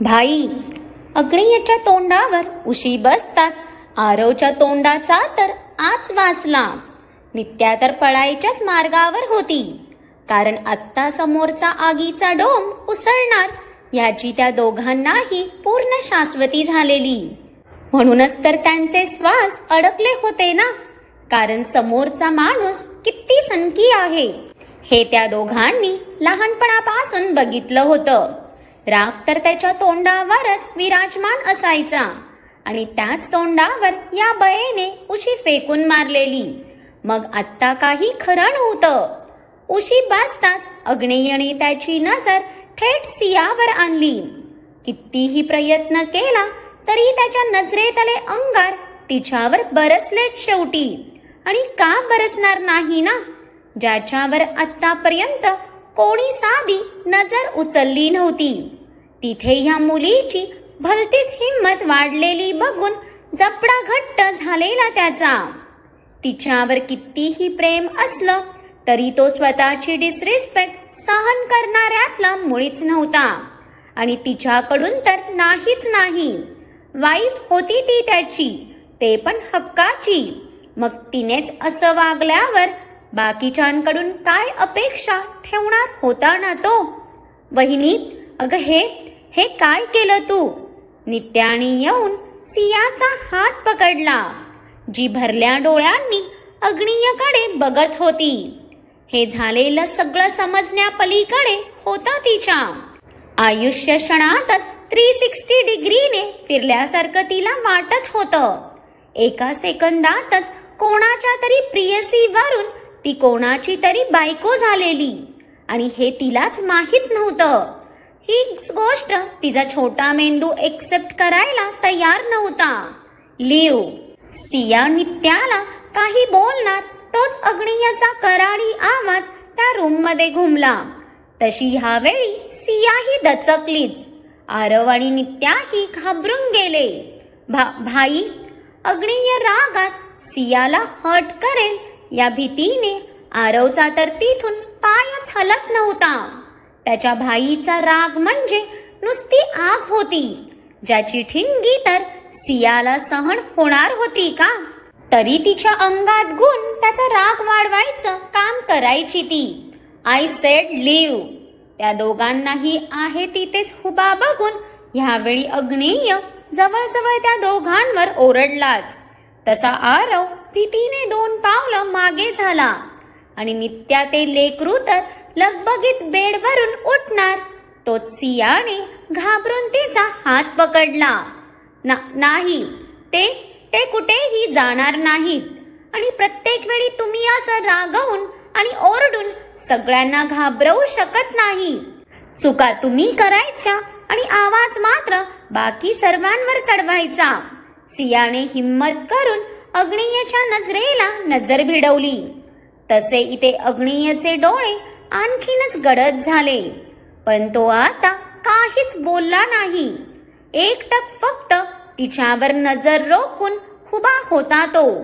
भाई अग्नियाच्या तोंडावर उशी बसताच आरवच्या तोंडाचा तर आज वाचला नित्या तर पळायच्याच मार्गावर होती. कारण आत्ता समोरचा आगीचा डोम उसळणार याची त्या दोघांनाही पूर्ण शाश्वती झालेली. म्हणूनच तर त्यांचे श्वास अडकले होते ना? कारण समोरचा माणूस किती सनकी आहे? हे त्या दोघांनी लहानपणापासून बघितलं होतं. राग तर त्याच्या तोंडावरच विराजमान असायचा. आणि त्याच तोंडावर या बयेने उशी फेकून मारलेली. मग आत्ता काही खरं नव्हतं. उशी बसताच अग्नेयने त्याची नजर थेट सियावर आणली. कितीही प्रयत्न केला तरी त्याच्या नजरेतले अंगार तिच्यावर बरसलेच शेवटी. आणि का बरसणार नाही ना? ज्याच्यावर आत्तापर्यंत कोणी साधी नजर उचलली नव्हती. तिथे ह्या मुलीची भलतीच हिंमत वाढलेली बघून जपडा घट्ट झालेला त्याचा. तिच्यावर कितीही प्रेम असलं तरी तो स्वतःची डिसरिस्पेक्ट सहन करणाऱ्यातला मुळीच नव्हता. आणि तिच्याकडून तर नाहीच नाही. वाईफ होती ती त्याची ते पण हक्काची. मग तिनेच असं वागल्यावर बाकीच्यांकडून काय अपेक्षा ठेवणार होता ना तो? वहिनी अगं हे हे काय केलं तू? नित्याने येऊन सियाचा हात पकडला. जी भरल्या डोळ्यांनी अग्नियकडे बघत होती. हे झालेलं सगळं समजण्यापलीकडे होता तिच्या. आयुष्य क्षणातच थ्री सिक्स्टी डिग्रीने फिरल्यासारखं तिला वाटत होतं. एका सेकंदातच कोणाच्या तरी प्रियसीवरून ती कोणाची तरी बायको झालेली. आणि हे तिलाच माहीत नव्हतं. ही गोष्ट तिचा छोटा मेंदू एक्सेप्ट करायला तयार नव्हता. लिव सिया नित्याला काही बोलणार तोच अग्नियाचा कराडी आवाज त्या रूममध्ये घुमला. तशी ह्यावेळी सियाही दचकलीच. आरव आणि नित्याही घाबरून गेले. भा भाई अग्निय रागात सियाला हट करेल या भीतीने आरवचा तर तिथून पायच हलत नव्हता. त्याच्या भाईचा राग म्हणजे नुसती आग होती. ज्याची ठिणगी तर सियाला सहन होणार होती का? तरी तिच्या अंगात गुण त्याचा राग वाढवायचं काम करायची ती. आय सेड लिव्ह त्या दोघांनाही आहे तिथेच हुबा बघून ह्यावेळी अग्नेय जवळजवळ त्या दोघांवर ओरडलाच. तसा आरव भीतीने दोन पावलं मागे झाला. आणि नित्या ते लेकरू तर लगबगीत बेडवरून उठणार. तोच सियाने घाबरून तिचा हात पकडला. ना नाही ते ते कुठेही जाणार नाहीत. आणि प्रत्येक वेळी तुम्ही असं रागवून आणि ओरडून सगळ्यांना घाबरवू शकत नाही. चुका तुम्ही करायच्या आणि आवाज मात्र बाकी सर्वांवर चढवायचा. सियाने हिम्मत करून अग्नियच्या नजरेला नजर भिडवली. तसे इथे अग्नियचे डोळे आणखीनच गडद झाले. पण तो आता काहीच बोलला नाही. एकटक फक्त तिच्यावर नजर रोखून हुबा होता तो.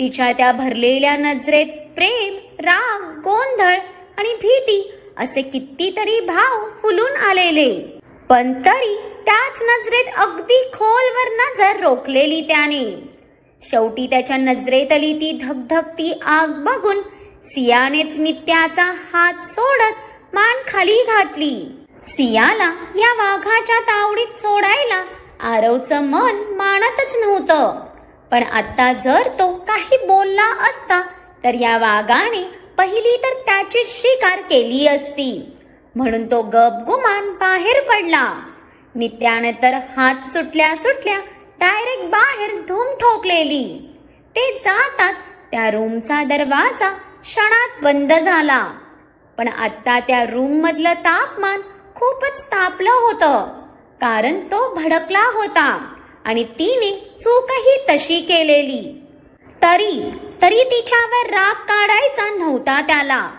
तिच्या त्या भरलेल्या नजरेत प्रेम राग गोंधळ आणि भीती असे कितीतरी भाव फुलून आलेले. पण तरी त्याच नजरेत अगदी खोलवर नजर रोखलेली त्याने. शेवटी त्याच्या नजरेतली ती धगधगती आग बघून सियानेच नित्याचा हात सोडत मान खाली घातली. सियाला या वाघाच्या तावडीत सोडायला आरवचं मन मानतच नव्हतं. पण आता जर तो काही बोलला असता तर या वाघाने पहिली तर त्याची शिकार केली असती. म्हणून तो गपगुमान बाहेर पडला. नित्याने तर हात सुटल्या सुटल्या डायरेक्ट बाहेर धूम ठोकलेली. ते जाताच त्या रूमचा दरवाजा क्षणात बंद झाला. पण आत्ता त्या रूम मधलं तापमान खूपच तापलं होतं. कारण तो भडकला होता आणि तिने चूकही तशी केलेली. तरी तरी तिच्यावर राग काढायचा नव्हता त्याला.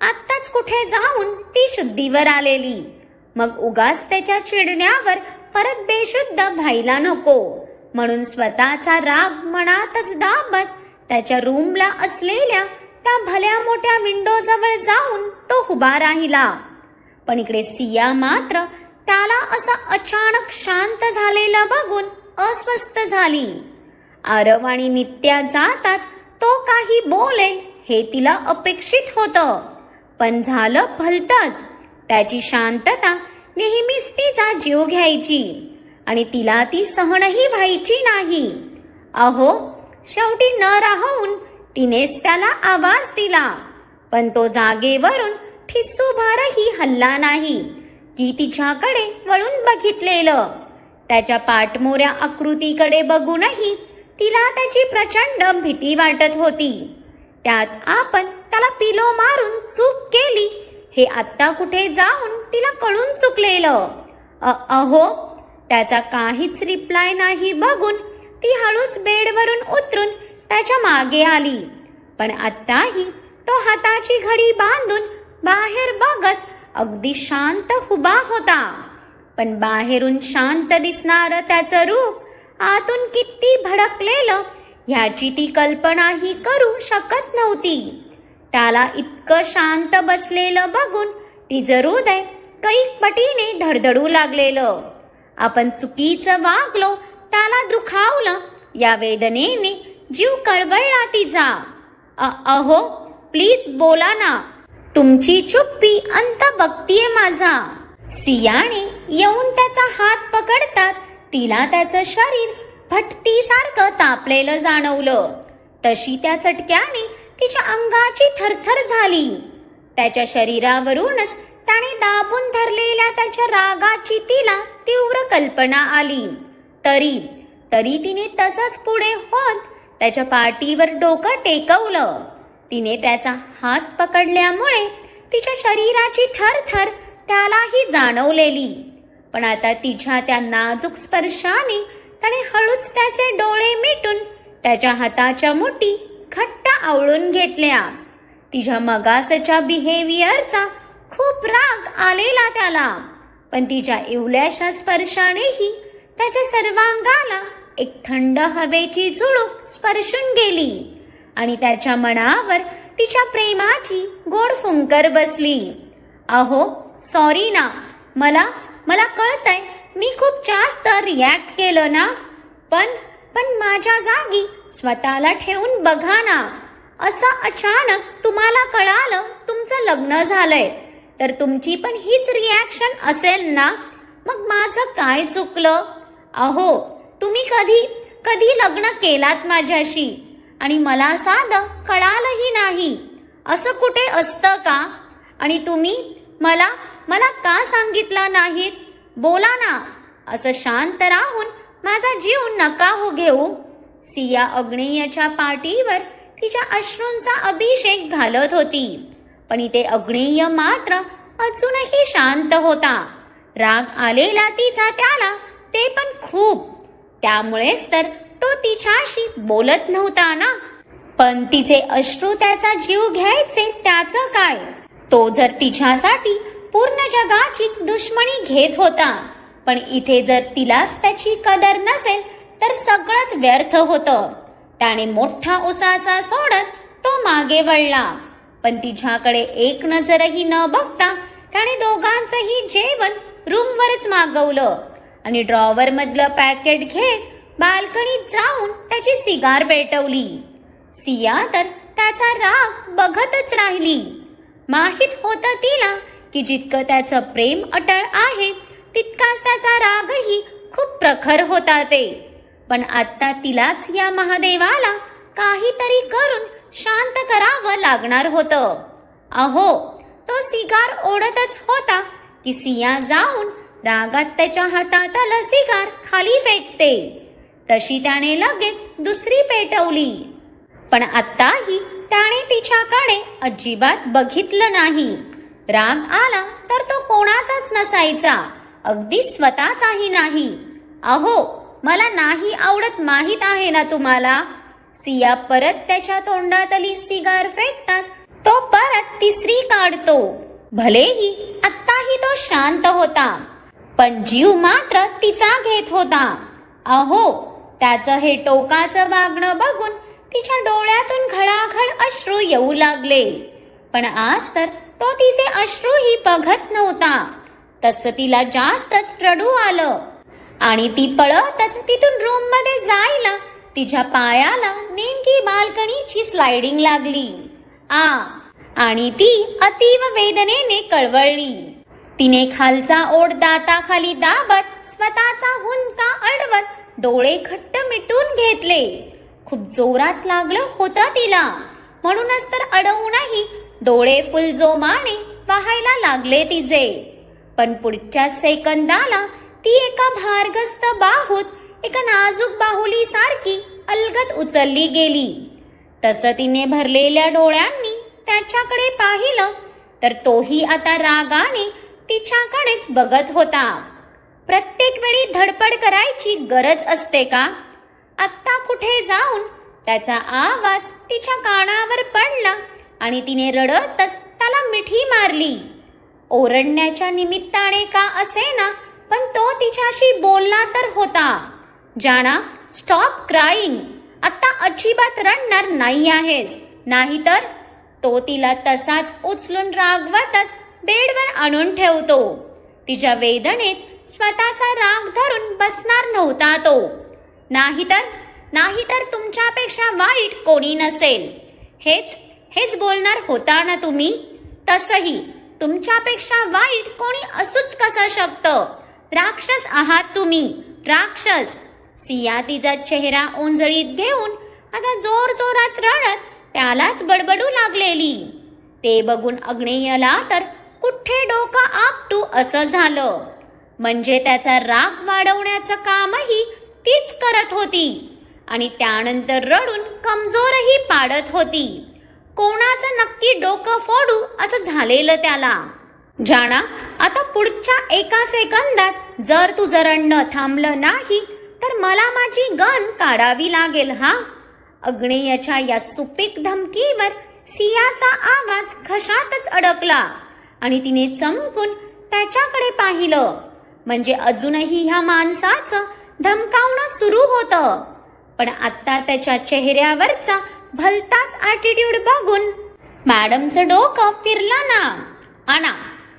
आत्ताच कुठे जाऊन ती शुद्धीवर आलेली. मग उगाच त्याच्या चिडण्यावर परत बेशुद्ध व्हायला नको. म्हणून स्वतःचा राग मनातच दाबत त्याच्या रूमला असलेल्या त्या भल्या मोठ्या विंडो जवळ जाऊन तो उभा राहिला. पण इकडे सिया मात्र त्याला असं अचानक शांत झालेलं बघून अस्वस्थ झाली. आरव आणि नित्या जाताच तो काही बोलेल हे तिला अपेक्षित होतं. पण झालं भलतच. त्याची शांतता नेहमीच तिचा जीव घ्यायची. आणि तिला ती सहनही व्हायची नाही. अहो शेवटी न राहून तिनेच त्याला आवाज दिला. पण तो जागेवरून ठिसूभारही हल्ला नाही. ती तिच्याकडे वळून बघितलेलं. त्याच्या पाठमोऱ्या आकृतीकडे बघूनही तिला त्याची प्रचंड भीती वाटत होती. त्यात आपण त्याला पिलो मारून चूक केली हे आत्ता कुठे जाऊन तिला कळून चुकलेलं. अहो त्याचा काहीच रिप्लाय नाही बघून ती हळूच बेडवरून उतरून त्याच्यामागे आली. पण आत्ताही तो हाताची घडी बांधून बाहेर बघत अगदी शांत हुबा होता. पण बाहेरून शांत दिसणारं त्याचं रूप आतून किती भडकलेलं ह्याची ती कल्पनाही करू शकत नव्हती. त्याला इतकं शांत बसलेलं बघून तिचं हृदय कैक पटीने धडधडू लागलेलं. आपण चुकीचं वागलो त्याला दुखावलं या वेदनेने जीव कळवळला तिचा. अहो प्लीज बोला ना. तुमची चुप्पी अंत बघतीये माझा. सियाने येऊन त्याचा हात पकडताच तिला त्याचं शरीर भटतीसारखं तापलेलं जाणवलं. तशी त्या चटक्याने तिच्या अंगाची थरथर झाली. त्याच्या शरीरावरूनच त्याने दाबून धरलेल्या त्याच्या रागाची तिला तीव्र कल्पना आली. तरी तरी तिने तसंच पुढे होत त्याच्या पाठीवर डोकं टेकवलं. तिने त्याचा हात पकडल्यामुळे तिच्या शरीराची थरथर त्यालाही जाणवलेली. पण आता तिच्या त्या नाजूक स्पर्शाने त्याने हळूच त्याचे डोळे मिटून त्याच्या हाताच्या मुठी घट्ट आवळून घेतल्या. तिच्या मगासच्या बिहेवियरचा खूप राग आलेला त्याला. पण तिच्या इवल्याशा स्पर्शानेही त्याच्या सर्वांगाला एक थंड हवेची झुळूक स्पर्शून गेली. आणि त्याच्या मनावर तिच्या प्रेमाची गोड फुंकर बसली. अहो सॉरी ना. मला मला कळतंय मी खूप जास्त रिॲक्ट केलं ना. पण पण माझ्या जागी स्वतःला ठेवून बघा ना. असं अचानक तुम्हाला कळालं तुमचं लग्न झालंय. तर तुमची पण हीच रिॲक्शन असेल ना. मग माझं काय चुकलं? अहो तुम्ही कधी कधी लग्न केलात माझ्याशी? आणि मला साधं कळालंही नाही. असं कुठे असतं का? आणि तुम्ही मला मला का सांगितलं नाहीत? बोला ना. असं शांत राहून माझा जीव नका हो घेऊ. सिया अग्नेयाच्या पाठीवर तिच्या अश्रूंचा अभिषेक घालत होती. पण इथे अग्नेय मात्र अजूनही शांत होता. राग आलेला तिचा त्याला ते पण खूप त्यामुळेच तर तो तिच्याशी बोलत नव्हता ना. पण तिचे अश्रू त्याचा जीव घ्यायचे त्याचं काय? तो जर तिच्यासाठी पूर्ण जगाची दुश्मनी घेत होता पण इथे जर तिलाच त्याची कदर नसेल तर सगळंच व्यर्थ होतं. त्याने मोठा उसासा सोडत तो मागे वळला. पण तिच्याकडे एक नजरही न बघता त्याने दोघांचंही जेवण रूमवरच मागवलं. आणि ड्रॉवर मधलं पॅकेट घेत बाल्कनीत जाऊन त्याची सिगार पेटवली. सिया तर त्याचा राग बघतच राहिली. माहीत होतं तिला की जितकं त्याचं प्रेम अटळ आहे तितकाच त्याचा रागही खूप प्रखर होता ते. पण आता तिलाच या महादेवाला काहीतरी करून शांत करावं लागणार होतं. अहो तो सिगार ओढतच होता की सिया जाऊन रागात त्याच्या हातातलं सिगार खाली फेकते. तशी त्याने लगेच दुसरी पेटवली. पण आत्ताही त्याने तिच्याकडे अजिबात बघितलं नाही. राग आला तर तो कोणाचाच नसायचा. अगदी स्वतःचाही नाही. अहो मला नाही आवडत माहीत आहे ना तुम्हाला? सिया परत त्याच्या तोंडातली सिगार फेकताच तो परत तिसरी काढतो. भलेही आत्ताही तो शांत होता. पण जीव मात्र तिचा घेत होता. अहो त्याचं हे टोकाचं वागणं बघून तिच्या डोळ्यातून घडाघड अश्रू येऊ लागले. पण आज तर तो तिचे अश्रूही बघत नव्हता. तसं तिला जास्तच रडू आलं. आणि ती पळतच तिथून रूममध्ये जायला तिच्या पायाला नेमकी बाल्कनीची स्लायडिंग लागली. आ आणि ती अतीव वेदनेने कळवळली. तिने खालचा ओढ दाताखाली दाबत स्वतःचा हुंका अडवत डोळे घट्ट मिटून घेतले. खूप जोरात लागलं होतं तिला. म्हणूनच तर अडवूनही डोळे फुल जोमाने वाहायला लागले तिचे. पण पुढच्या सेकंदाला ती एका भारगस्त बाहूत एका नाजूक बाहुली सारखी अलगत उचलली गेली. तसं तिने भरलेल्या डोळ्यांनी त्याच्याकडे पाहिलं तर तोही आता रागाने तिच्याकडेच बघत होता. प्रत्येक वेळी धडपड करायची गरज असते का? आत्ता कुठे जाऊन त्याचा आवाज तिच्या कानावर पडला आणि तिने रडतच त्याला मिठी मारली. ओरडण्याच्या निमित्ताने का असे ना पण तो तिच्याशी बोलला तर होता. जाना स्टॉप क्राईंग आत्ता अजिबात रडणार नाही आहेस. नाहीतर तो तिला तसाच उचलून रागवतच बेडवर आणून ठेवतो. तिच्या वेदनेत स्वतःचा राग धरून बसणार नव्हता तो. नाहीतर नाहीतर तुमच्यापेक्षा वाईट कोणी नसेल. हेच हेच बोलणार होता ना तुम्ही? तसही तुमच्यापेक्षा वाईट कोणी असूच कसं शकतं? राक्षस आहात तुम्ही राक्षस. सिया तिचा चेहरा ओंजळीत घेऊन आता जोर जोरात रडत त्यालाच बडबडू लागलेली. ते बघून अग्नेयला तर कुठे डोकं आपटू असं झालं. म्हणजे त्याचा राग वाढवण्याचं कामही तीच करत होती. आणि त्यानंतर रडून कमजोरही पाडत होती. कोणाचं नक्की डोकं फोडू असं झालेलं त्याला. जाणा आता पुढच्या एका सेकंदात जर तुझं रडणं थांबलं नाही तर मला माझी गन काढावी लागेल हा? अग्नेयाच्या या सुपीक धमकीवर सियाचा आवाज खशातच अडकला. आणि तिने चमकून त्याच्याकडे पाहिलं. म्हणजे अजूनही ह्या माणसाचं धमकावणं सुरू होतं. पण आता त्याच्या चेहऱ्यावरचा भलताच ॲटिट्यूड बघून मॅडमचं डोकं फिरला ना. आणा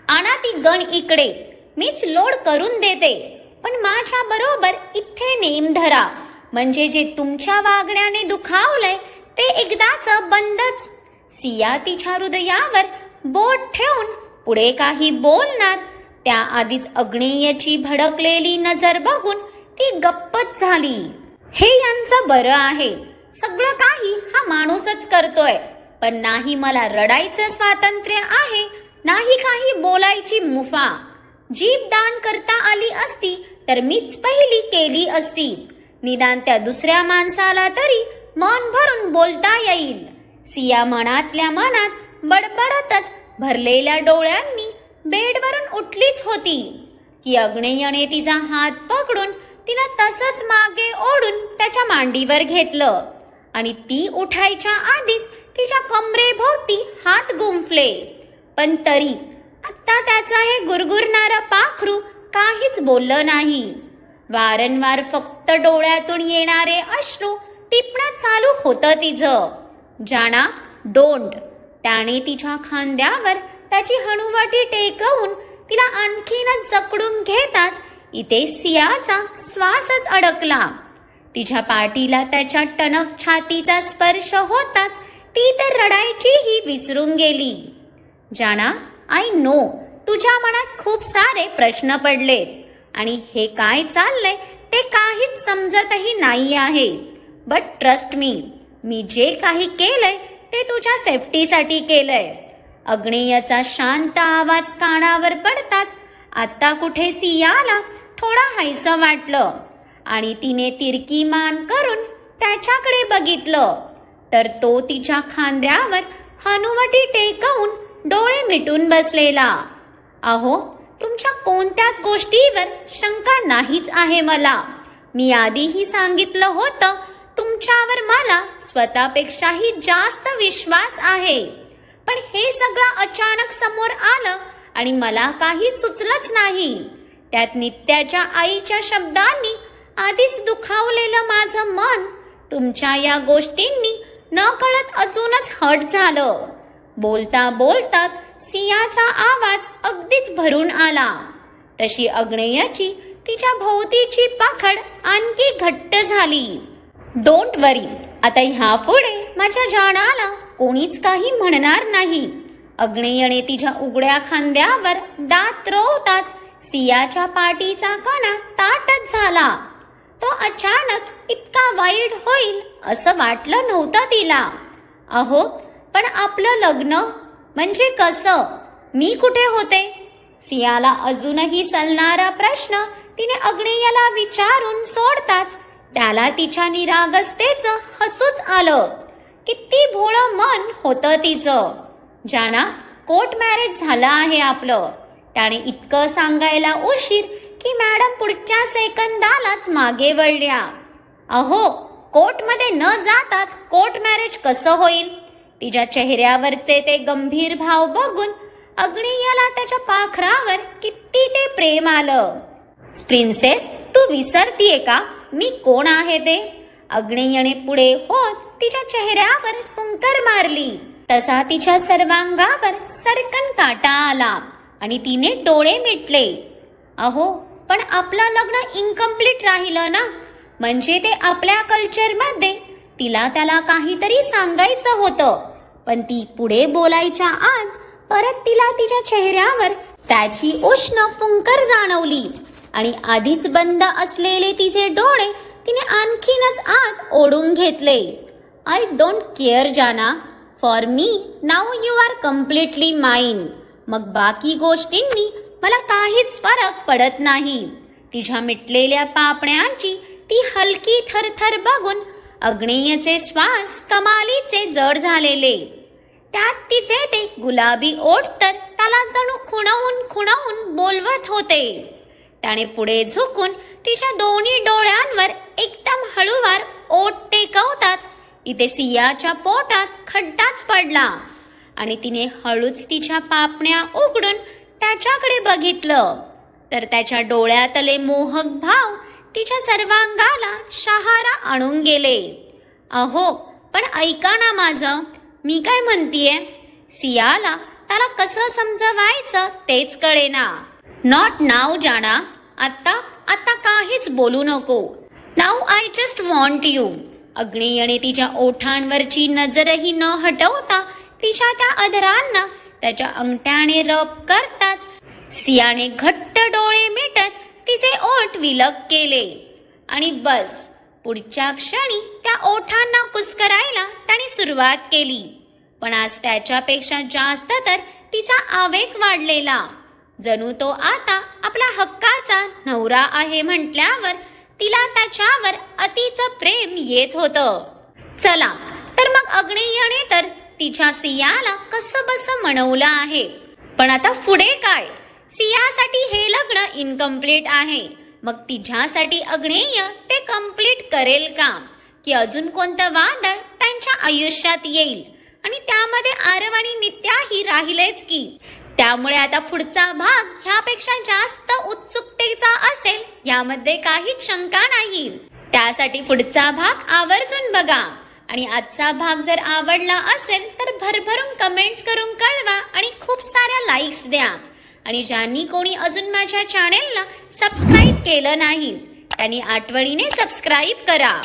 आणा ती गण इकडे. मीच लोड करून देते. पण माझ्या बरोबर इथे नेम धरा. म्हणजे जे तुमच्या वागण्याने दुखावलंय ते एकदाच बंदच. सिया तिच्या हृदयावर बोट ठेवून पुढे काही बोलणार. त्याआधीच अग्नेयची भडकलेली नजर बघून ती गप्पच झाली. हे यांचं बरं आहे. सगळं काही हा माणूसच करतोय. पण नाही मला रडायचं स्वातंत्र्य आहे नाही काही बोलायची मुफा. जीभ दान करता आली असती तर मीच पहिली केली असती. निदान त्या दुसऱ्या माणसाला तरी मन भरून बोलता येईल. सिया मनातल्या मनात बडबडतच भरलेल्या डोळ्यांनी बेडवरून उठलीच होती. की अग्नेयने तिचा हात पकडून तिला तसंच मागे ओढून त्याच्या मांडीवर घेतलं आणि ती उठायच्या आधीच तिच्या कमरेभोवती हात गुंफले. पण तरी आत्ता त्याचा हे गुरगुरणारा पाखरू काहीच बोललं नाही. वारंवार फक्त डोळ्यातून येणारे अश्रू टिपणं चालू होतं तिचं. जाणा डोंट त्याने तिच्या खांद्यावर त्याची हणुवाटी टेकवून तिला आणखीनच जकडून घेताच इथे सियाचा श्वासच अडकला. तिच्या पाठीला त्याच्या टणक छातीचा स्पर्श होताच ती तर रडायचीही विसरून गेली. जाना आय नो तुझ्या मनात खूप सारे प्रश्न पडले. आणि हे काय चाललंय ते काहीच समजतही नाही आहे. बट ट्रस्ट मी मी जे काही केलंय ते तुझ्या सेफ्टीसाठी केलंय. अग्नेयाचा शांत आवाज कानावर पडताच आता कुठे सियाला थोडा हायसं वाटलं. आणि तिने तिरकी मान करून त्याच्याकडे बघितलं. तर तो तिच्या खांद्यावर हनुवटी टेकवून डोळे मिटून बसलेला. अहो तुमच्या कोणत्याच गोष्टीवर शंका नाहीच आहे मला. मी आधीही सांगितलं होतं तुमच्यावर मला स्वतःपेक्षाही जास्त विश्वास आहे. पण हे सगळं अचानक समोर आलं आणि मला काही सुचलंच नाही. त्यात नित्याच्या आईच्या शब्दांनी आधीच दुखावलेलं माझं मन तुमच्या या गोष्टींनी न कळत अजूनच हट झालं. बोलता बोलताच सियाचा आवाज अगदीच भरून आला. तशी अग्नेयाची तिच्या भोवतीची पाखड आणखी घट्ट झाली. डोंट वरी आता ह्या पुढे माझ्या जाणाला कोणीच काही म्हणणार नाही. अग्नेयने तिच्या उघड्या खांद्यावर दात रोवताच सियाच्या पाठीचा कणा ताटच झाला. तो अचानक इतका वाईट होईल असं वाटलं नव्हतं तिला. अहो पण आपलं लग्न म्हणजे कसं? मी कुठे होते? सियाला अजूनही सलणारा प्रश्न तिने अग्नेयाला विचारून सोडताच त्याला तिच्या निरागसतेचं हसूच आलं. किती भोळं मन होतं तिचं. ज्याना कोर्ट मॅरेज झालं आहे आपलं. त्याने इतकं सांगायला उशीर की मॅडम पुढच्या सेकंदालाच मागे वळल्या. अहो कोर्टमध्ये न जाताच कोर्ट मॅरेज कसं होईल? तिच्या चेहऱ्यावरचे ते गंभीर भाव बघून अग्नियाला त्याच्या पाखरावर किती ते प्रेम आलं. प्रिन्सेस तू विसरतीये का? मी कोण आहे ते? अग्नेयने पुढे होत तिच्या चेहऱ्यावर फुंकर मारली. तसा तिच्या सर्वांगावर सरकन काटा आला आणि तिने डोळे मिटले. अहो पण आपलं लग्न इनकम्प्लीट राहिलं ना? म्हणजे ते आपल्या कल्चरमध्ये तिला त्याला काहीतरी सांगायचं होतं. पण ती पुढे बोलायच्या आत परत तिला तिच्या चेहऱ्यावर त्याची उष्ण फुंकर जाणवली. आणि आधीच बंद असलेले तिचे डोळे तिने आणखीनच आत ओढून घेतले. आय डोंट केअर जाना. For me now you are completely mine मग बाकी गोष्टींनी मला काहीच फरक पडत नाही. तिच्या मिटलेल्या पापण्यांची ती हलकी थरथर बघून अग्नेयचे श्वास कमालीचे जड झालेले. त्यात तिचे ते गुलाबी ओठ तर त्याला जणू खुणवून खुणवून बोलवत होते. त्याने पुढे झुकून तिच्या दोन्ही डोळ्यांवर एकदम हळूवार ओट टेकवताच इथे सियाच्या पोटात खड्डाच पडला. आणि तिने हळूच तिच्या पापण्या उघडून त्याच्याकडे बघितलं. तर त्याच्या डोळ्यातले मोहक भाव तिच्या सर्वांगाला शहारा आणून गेले. अहो पण ऐका ना माझं. मी काय म्हणतीये? सियाला त्याला कसं समजवायचं तेच कळेना. नॉट नाव जाणा आता आता काहीच बोलू नको now I just want you अग्नेयने तिच्या ओठांवरची नजरही न हटवता तिच्या त्या अधरांना त्याच्या अंगठ्याने रब करताच सियाने घट्ट डोळे मिटत तिचे ओठ विलग केले आणि बस पुढच्या क्षणी त्या ओठांना कुस्करायला त्याने सुरुवात केली पण आज त्याच्यापेक्षा जास्त तर तिचा आवेग वाढलेला जणू तो आता आपला हक्काचा नवरा आहे म्हटल्यावर तिला त्याच्यावर अतिचं प्रेम येत होतं. चला तर मग अग्नेयने तर तिच्या सियाला कसं बस म्हणवलं आहे. पण आता पुढे काय? सियासाठी हे लग्न इनकम्प्लीट आहे. मग तिच्यासाठी अग्नेय ते कंप्लीट करेल का? की अजून कोणतं वादळ त्यांच्या आयुष्यात येईल? आणि त्यामध्ये आरव आणि नित्याही राहिलेच की? त्यामुळे आता पुढचा भाग ह्यापेक्षा जास्त उत्सुकतेचा असेल यामध्ये काहीच शंका नाही. त्यासाठी पुढचा भाग आवर्जून बघा. आणि आजचा भाग जर आवडला असेल तर भरभरून कमेंट्स करून कळवा आणि खूप साऱ्या लाईक्स द्या. आणि ज्यांनी कोणी अजून माझ्या चॅनेलला सबस्क्राईब केलं नाही त्यांनी आठवणीने सबस्क्राईब करा.